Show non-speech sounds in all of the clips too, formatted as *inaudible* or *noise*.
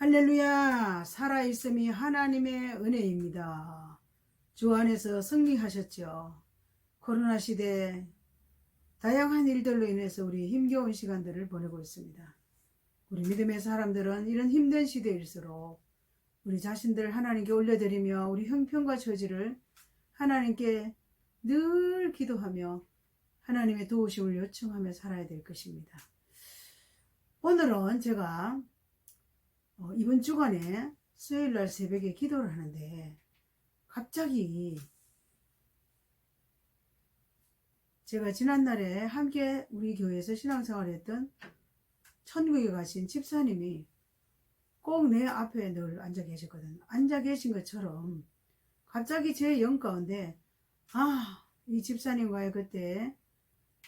할렐루야! 살아있음이 하나님의 은혜입니다. 주 안에서 승리하셨죠. 코로나 시대 다양한 일들로 인해서 우리 힘겨운 시간들을 보내고 있습니다. 우리 믿음의 사람들은 이런 힘든 시대일수록 우리 자신들 하나님께 올려드리며 우리 형편과 처지를 하나님께 늘 기도하며 하나님의 도우심을 요청하며 살아야 될 것입니다. 오늘은 제가 어, 이번 주간에 수요일 날 새벽에 기도를 하는데 갑자기 제가 지난날에 함께 우리 교회에서 신앙생활을 했던 천국에 가신 집사님이 꼭 내 앞에 늘 앉아 계셨거든. 앉아 계신 것처럼 갑자기 제 영 가운데 아, 이 집사님과의 그때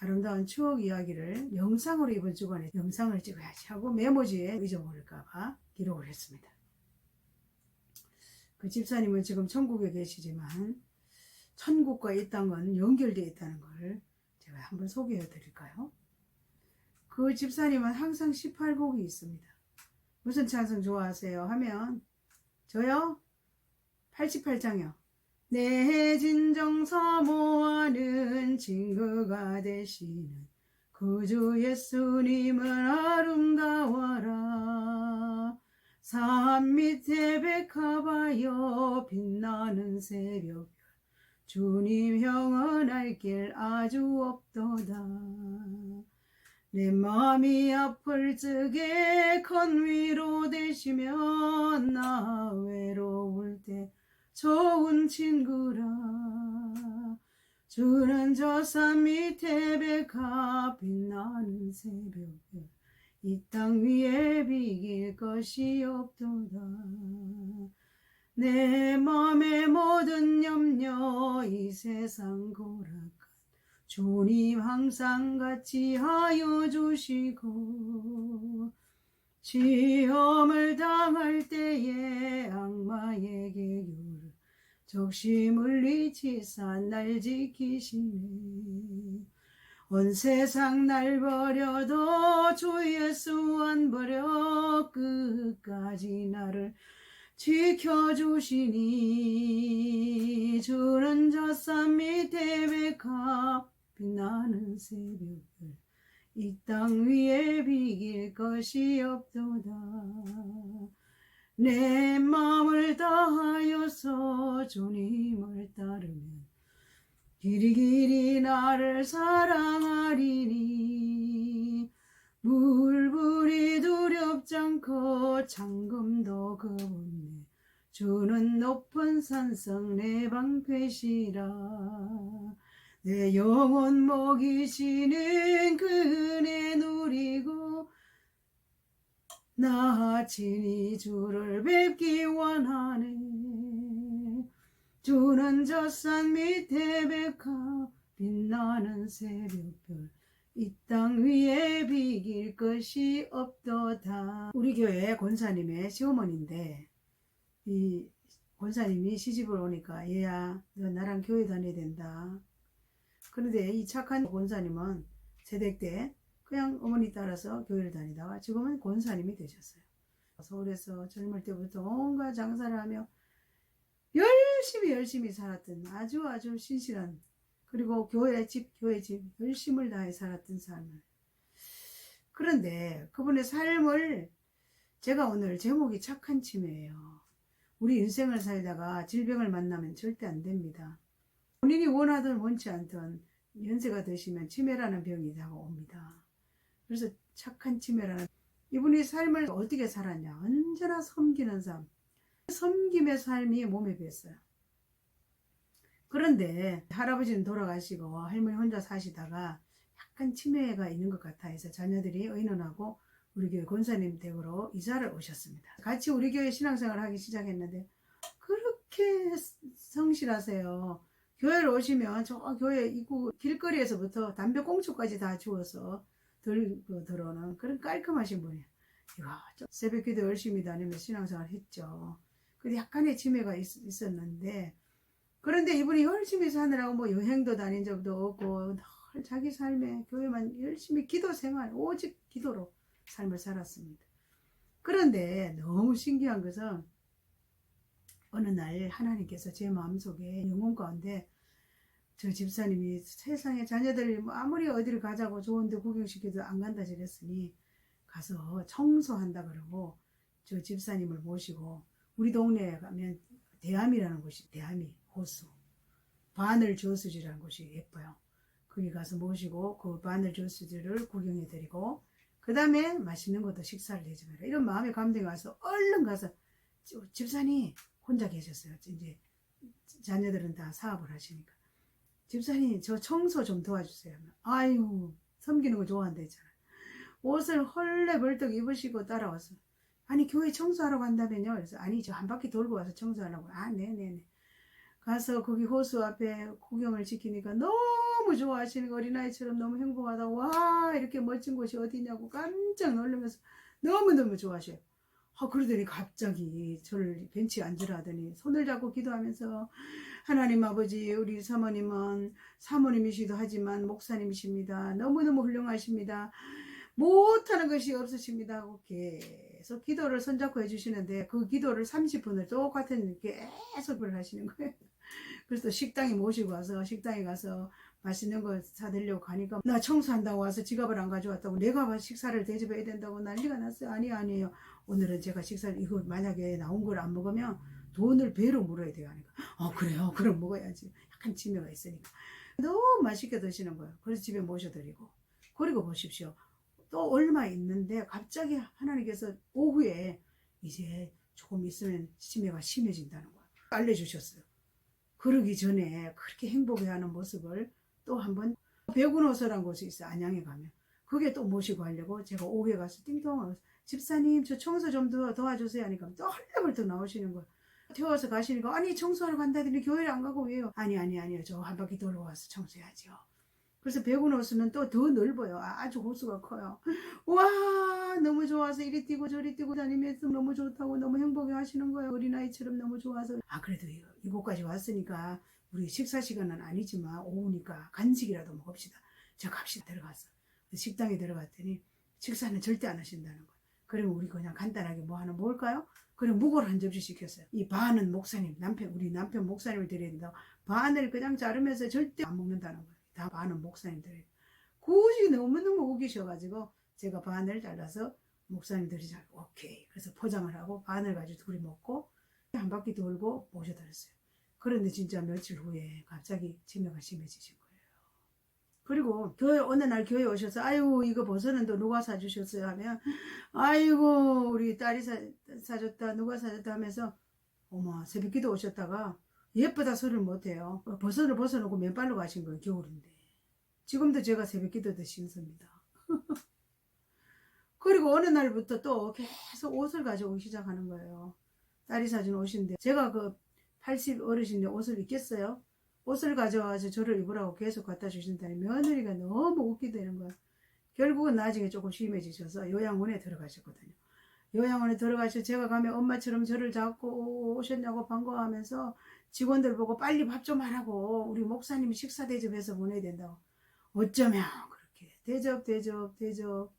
아름다운 추억 이야기를 영상으로 이번 주간에 영상을 찍어야지 하고 메모지에 잊어버릴까봐 기록을 했습니다. 그 집사님은 지금 천국에 계시지만 천국과 이 땅은 연결되어 있다는 걸 제가 한번 소개해 드릴까요? 그 집사님은 항상 18곡이 있습니다. 무슨 찬송 좋아하세요? 하면 저요? 88장이요. 내 진정 사모하는 친구가 되시는 구주 예수님은 아름다워라. 산 밑에 백합하여 빛나는 새벽별 주님 형언할 길 아주 없도다. 내 마음이 아플 적에 큰 위로 되시면 나 외로울 때 좋은 친구라. 주는 저산 밑에 백합 빛나는 새벽별 이땅 위에 비길 것이 없도다. 내 맘의 모든 염려 이 세상 고락한 주님 항상 같이 하여 주시고 시험을 당할 때에 악마에게 적심을 리치사 날 지키시네. 온 세상 날 버려도 주 예수 안 버려 끝까지 나를 지켜주시니. 주는 저산 밑에 백합 빛나는 새벽별 이땅 위에 비길 것이 없도다 내 마음을 다하여서 주님을 따르면 길이 길이 나를 사랑하리니 물불이 두렵지 않고 잠금도 겁없네 주는 높은 산성 내 방패시라. 내 영혼 먹이시는 그네 누리고 나 친히 주를 뵙기 원하네. 주는 저 산 밑에 백합 빛나는 새벽별. 이 땅 위에 비길 것이 없도다. 우리 교회 권사님의 시어머니인데 이 권사님이 시집을 오니까 얘야 너 나랑 교회 다녀야 된다. 그런데 이 착한 권사님은 세대 때 그냥 어머니 따라서 교회를 다니다가 지금은 권사님이 되셨어요. 서울에서 젊을 때부터 온갖 장사를 하며 열심히 열심히 살았던 아주 아주 신실한 그리고 교회 집 교회 집 열심을 다해 살았던 삶을 그런데 그분의 삶을 제가 오늘 제목이 착한 치매예요. 우리 인생을 살다가 질병을 만나면 절대 안 됩니다. 본인이 원하든 원치 않든 연세가 드시면 치매라는 병이 다가옵니다. 그래서 착한 치매라는 이분이 삶을 어떻게 살았냐 언제나 섬기는 삶 섬김의 삶이 몸에 뱄어요. 그런데 할아버지는 돌아가시고 할머니 혼자 사시다가 약간 치매가 있는 것 같아 해서 자녀들이 의논하고 우리 교회 권사님 댁으로 이사를 오셨습니다. 같이 우리 교회 신앙생활을 하기 시작했는데 그렇게 성실하세요. 교회를 오시면 저 교회 입구 길거리에서부터 담배 꽁초까지 다 주워서 들고 들어오는 그런 깔끔하신 분이에요. 이야, 새벽 기도 열심히 다니며 신앙생활 했죠. 근데 약간의 치매가 있, 있었는데 그런데 이분이 열심히 사느라고 뭐 여행도 다닌 적도 없고 늘 자기 삶에 교회만 열심히 기도 생활 오직 기도로 삶을 살았습니다. 그런데 너무 신기한 것은 어느 날 하나님께서 제 마음속에 영혼 가운데 저 집사님이 세상에 자녀들이 뭐 아무리 어디를 가자고 좋은데 구경시켜도 안 간다 저랬으니 가서 청소한다 그러고 저 집사님을 모시고 우리 동네에 가면 대암이라는 곳이 대암이 호수 바늘 저수지라는 곳이 예뻐요. 거기 가서 모시고 그 바늘 저수지를 구경해 드리고 그 다음에 맛있는 것도 식사를 해주면 이런 마음의 감동이 와서 얼른 가서 지- 집사님 혼자 계셨어요. 이제 자녀들은 다 사업을 하시니까 집사님 저 청소 좀 도와주세요. 아유 섬기는 거 좋아한다 했잖아. 옷을 헐레 벌떡 입으시고 따라와서 아니 교회 청소하러 간다면요. 그래서 아니 저 한 바퀴 돌고 와서 청소하려고. 아 네네네. 가서 거기 호수 앞에 구경을 지키니까 너무 좋아하시는 거 어린아이처럼 너무 행복하다. 와 이렇게 멋진 곳이 어디냐고 깜짝 놀라면서 너무너무 좋아하셔요. 아, 그러더니 갑자기 저를 벤치에 앉으라 하더니 손을 잡고 기도하면서 하나님 아버지 우리 사모님은 사모님이시기도 하지만 목사님이십니다. 너무너무 훌륭하십니다. 못하는 것이 없으십니다 하고 계속 기도를 손잡고 해주시는데 그 기도를 30분을 똑같은 계속 하시는 거예요. 그래서 또 식당에 모시고 와서 식당에 가서 맛있는 거 사드리려고 가니까 나 청소한다고 와서 지갑을 안 가져왔다고 내가 식사를 대접해야 된다고 난리가 났어요. 아니 아니에요. 오늘은 제가 식사를 이거 만약에 나온 걸 안 먹으면 돈을 배로 물어야 돼요. 하니까 어 그래요. *laughs* 그럼 먹어야지. 약간 치매가 있으니까 너무 맛있게 드시는 거예요. 그래서 집에 모셔드리고 그리고 보십시오. 또 얼마 있는데 갑자기 하나님께서 오후에 이제 조금 있으면 치매가 심해진다는 거예요. 알려주셨어요. 그러기 전에 그렇게 행복해하는 모습을 또 한번 백운호서란 곳이 있어요. 안양에 가면. 그게 또 모시고 하려고 제가 오후에 가서 띵동하고 집사님 저 청소 좀더 도와주세요 하니까 또 헐레벌떡 나오시는 거예요. 태워서 가시니까 아니 청소하러 간다더니 교회를 안 가고 왜요? 아니 아니 아니요 저 한 바퀴 돌고 와서 청소해야죠. 그래서 백운 호수는 또더 넓어요. 아주 호수가 커요. 와 너무 좋아서 이리 뛰고 저리 뛰고 다니면서 너무 좋다고 너무 행복해 하시는 거예요. 어린아이처럼 너무 좋아서. 아 그래도 이- 이곳까지 왔으니까 우리 식사 시간은 아니지만 오후니까 간식이라도 먹읍시다. 저 갑시다 들어갔어. 식당에 들어갔더니 식사는 절대 안 하신다는 거예요. 그러면 우리 그냥 간단하게 뭐 하나 먹을까요? 그럼 무고를 한 접시 시켰어요. 이 반은 목사님, 남편, 우리 남편 목사님을 드려야 된다고. 반을 그냥 자르면서 절대 안 먹는다는 거예요. 다 반은 목사님 드려요. 굳이 너무너무 우기셔가지고 제가 반을 잘라서 목사님 드리자. 오케이. 그래서 포장을 하고 반을 가지고 둘이 먹고 한 바퀴 돌고 모셔드렸어요. 그런데 진짜 며칠 후에 갑자기 치매가 거예요. 그리고 교회 어느 날 교회 오셔서 아이고 이거 버섯은 또 누가 사주셨어요? 하면 아이고 우리 딸이 사, 사줬다 누가 사줬다 하면서 어머 새벽기도 오셨다가 예쁘다 소리를 못해요. 버섯을 벗어놓고 맨발로 가신 거예요 겨울인데. 지금도 제가 새벽기도 더 신습니다. *laughs* 그리고 어느 날부터 또 계속 옷을 가져오기 시작하는 거예요. 딸이 사준 옷인데 제가 그 80 어르신데 옷을 입겠어요 옷을 가져와서 저를 입으라고 계속 갖다 주신다니 며느리가 너무 웃기되는 거야. 결국은 나중에 조금 심해지셔서 요양원에 들어가셨거든요. 요양원에 들어가셔서 제가 가면 엄마처럼 저를 잡고 오셨냐고 반가워하면서 직원들 보고 빨리 밥 좀 하라고 우리 목사님이 식사 대접해서 보내야 된다고. 어쩌면 그렇게 대접 대접 대접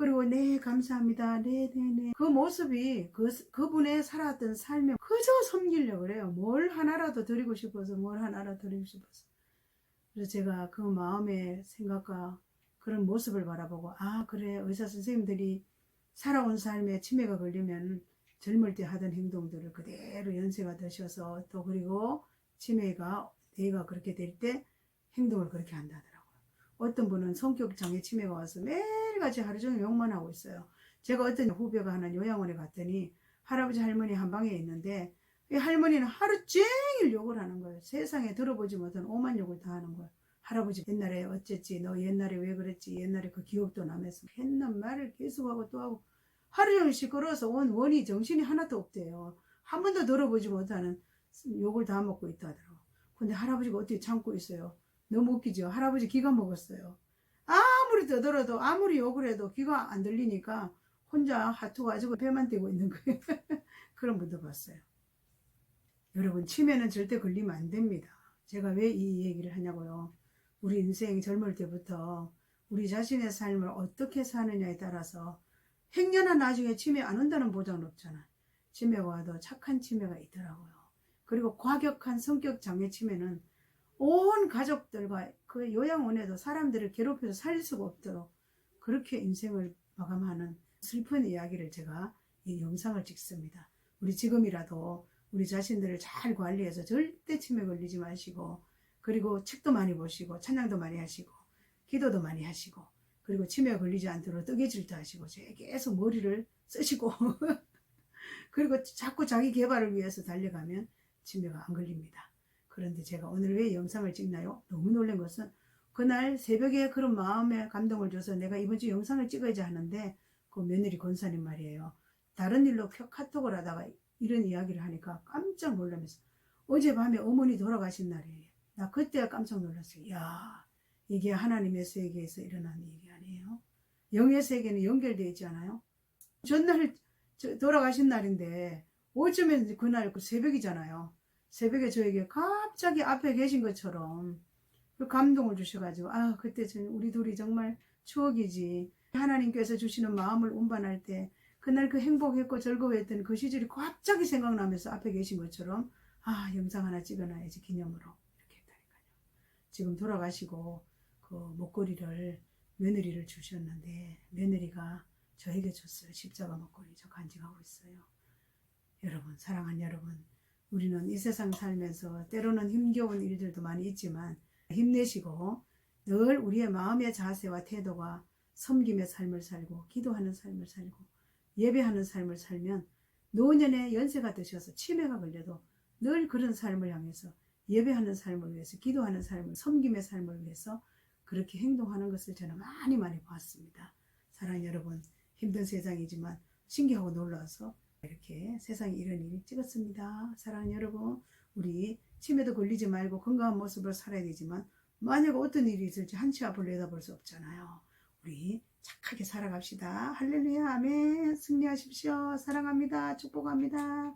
그리고 네 감사합니다. 네네네. 그 모습이 그 그분의 살았던 삶에 그저 섬기려고 그래요. 뭘 하나라도 드리고 싶어서 뭘 하나라도 드리고 싶어서. 그래서 제가 그 마음의 생각과 그런 모습을 바라보고 아 그래 의사 선생님들이 살아온 삶에 치매가 걸리면 젊을 때 하던 행동들을 그대로 연세가 드셔서 또 그리고 치매가 내가 그렇게 될 때 행동을 그렇게 한다더라고요. 어떤 분은 성격 장애 치매가 와서 매일같이 하루 종일 욕만 하고 있어요. 제가 어떤 후배가 하는 요양원에 갔더니 할아버지 할머니 한 방에 있는데 이 할머니는 하루 종일 욕을 하는 거예요. 세상에 들어보지 못한 오만 욕을 다 하는 거예요. 할아버지 옛날에 어쨌지 너 옛날에 왜 그랬지 옛날에 그 기억도 나면서 했는 말을 계속하고 또 하고 하루 종일 시끄러워서 온 원이 정신이 하나도 없대요. 한 번도 들어보지 못하는 욕을 다 먹고 있다더라고. 근데 할아버지가 어떻게 참고 있어요? 너무 웃기죠? 할아버지 기가 먹었어요. 아무리 떠들어도 아무리 욕을 해도 귀가 안 들리니까 혼자 하투 가지고 배만 떼고 있는 거예요. *laughs* 그런 분도 봤어요. 여러분 치매는 절대 걸리면 안 됩니다. 제가 왜 이 얘기를 하냐고요. 우리 인생 젊을 때부터 우리 자신의 삶을 어떻게 사느냐에 따라서 행여나 나중에 치매 안 온다는 보장은 없잖아. 치매가 와도 착한 치매가 있더라고요. 그리고 과격한 성격 장애 치매는 온 가족들과 그 요양원에도 사람들을 괴롭혀서 살릴 수가 없도록 그렇게 인생을 마감하는 슬픈 이야기를 제가 이 영상을 찍습니다. 우리 지금이라도 우리 자신들을 잘 관리해서 절대 치매 걸리지 마시고 그리고 책도 많이 보시고 찬양도 많이 하시고 기도도 많이 하시고 그리고 치매 걸리지 않도록 뜨개질도 하시고 제 계속 머리를 쓰시고 *laughs* 그리고 자꾸 자기 개발을 위해서 달려가면 치매가 안 걸립니다. 그런데 제가 오늘 왜 영상을 찍나요? 너무 놀란 것은 그날 새벽에 그런 마음에 감동을 줘서 내가 이번 주 영상을 찍어야지 하는데 그 며느리 권사님 말이에요. 다른 일로 켜- 카톡을 하다가 이런 이야기를 하니까 깜짝 놀라면서 어젯밤에 어머니 돌아가신 날이에요. 나 그때 깜짝 놀랐어요. 야 이게 하나님의 세계에서 일어난 얘기 아니에요? 영의 세계는 연결되어 있지 않아요? 전날 저- 돌아가신 날인데 어쩌면 그날 그 새벽이잖아요. 새벽에 저에게 갑자기 앞에 계신 것처럼 그 감동을 주셔가지고 아 그때 전 우리 둘이 정말 추억이지 하나님께서 주시는 마음을 운반할 때 그날 그 행복했고 즐거워했던 그 시절이 갑자기 생각나면서 앞에 계신 것처럼 아 영상 하나 찍어놔야지 기념으로 이렇게 했다니까요. 지금 돌아가시고 그 목걸이를 며느리를 주셨는데 며느리가 저에게 줬어요. 십자가 목걸이 저 간직하고 있어요. 여러분 사랑하는 여러분 우리는 이 세상 살면서 때로는 힘겨운 일들도 많이 있지만 힘내시고 늘 우리의 마음의 자세와 태도가 섬김의 삶을 살고 기도하는 삶을 살고 예배하는 삶을 살면 노년의 연세가 드셔서 치매가 걸려도 늘 그런 삶을 향해서 예배하는 삶을 위해서 기도하는 삶을 섬김의 삶을 위해서 그렇게 행동하는 것을 저는 많이 많이 봤습니다. 사랑 여러분 힘든 세상이지만 신기하고 놀라서 이렇게 세상에 이런 일 찍었습니다. 사랑하는 여러분, 우리 치매도 걸리지 말고 건강한 모습으로 살아야 되지만 만약 어떤 일이 있을지 한치 앞을 내다볼 수 없잖아요. 우리 착하게 살아갑시다. 할렐루야, 아멘. 승리하십시오. 사랑합니다. 축복합니다.